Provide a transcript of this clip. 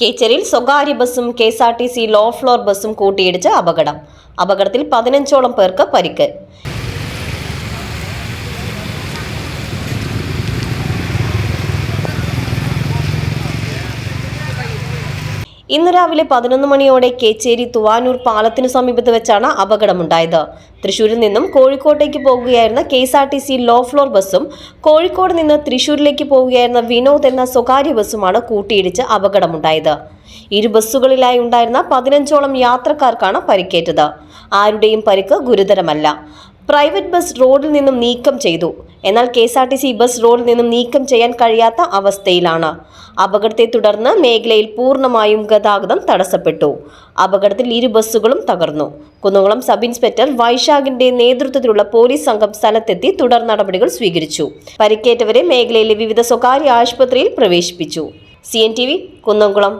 കേച്ചരിൽ സ്വകാര്യ ബസ്സും K S R T C low floor ബസ്സും കൂട്ടിയിടിച്ച് അപകടം. അപകടത്തിൽ പതിനഞ്ചോളം പേർക്ക് പരിക്ക്. ഇന്ന് രാവിലെ പതിനൊന്ന് മണിയോടെ കേച്ചേരി തുവാനൂർ പാലത്തിനു സമീപത്ത് വെച്ചാണ് അപകടമുണ്ടായത്. തൃശൂരിൽ നിന്നും കോഴിക്കോട്ടേക്ക് പോകുകയായിരുന്ന K S R T C low floor ബസ്സും കോഴിക്കോട് നിന്ന് തൃശൂരിലേക്ക് പോവുകയായിരുന്ന വിനോദ് എന്ന സ്വകാര്യ ബസ്സുമാണ് കൂട്ടിയിടിച്ച് അപകടമുണ്ടായത്. ഇരു ബസ്സുകളിലായി ഉണ്ടായിരുന്ന പതിനഞ്ചോളം യാത്രക്കാർക്കാണ് പരിക്കേറ്റത്. ആരുടെയും പരിക്ക് ഗുരുതരമല്ല. പ്രൈവറ്റ് ബസ് റോഡിൽ നിന്നും നീക്കം ചെയ്തു. എന്നാൽ K S R T C bus റോഡിൽ നിന്നും നീക്കം ചെയ്യാൻ കഴിയാത്ത അവസ്ഥയിലാണ്. അപകടത്തെ തുടർന്ന് മേഖലയിൽ പൂർണമായും ഗതാഗതം തടസ്സപ്പെട്ടു. അപകടത്തിൽ ഇരു ബസ്സുകളും തകർന്നു. കുന്നംകുളം സബ് ഇൻസ്പെക്ടർ വൈശാഖിന്റെ നേതൃത്വത്തിലുള്ള പോലീസ് സംഘം സ്ഥലത്തെത്തി തുടർ നടപടികൾ സ്വീകരിച്ചു. പരിക്കേറ്റവരെ മേഖലയിലെ വിവിധ സ്വകാര്യ ആശുപത്രിയിൽ പ്രവേശിപ്പിച്ചു. C N T V Kunnamkulam.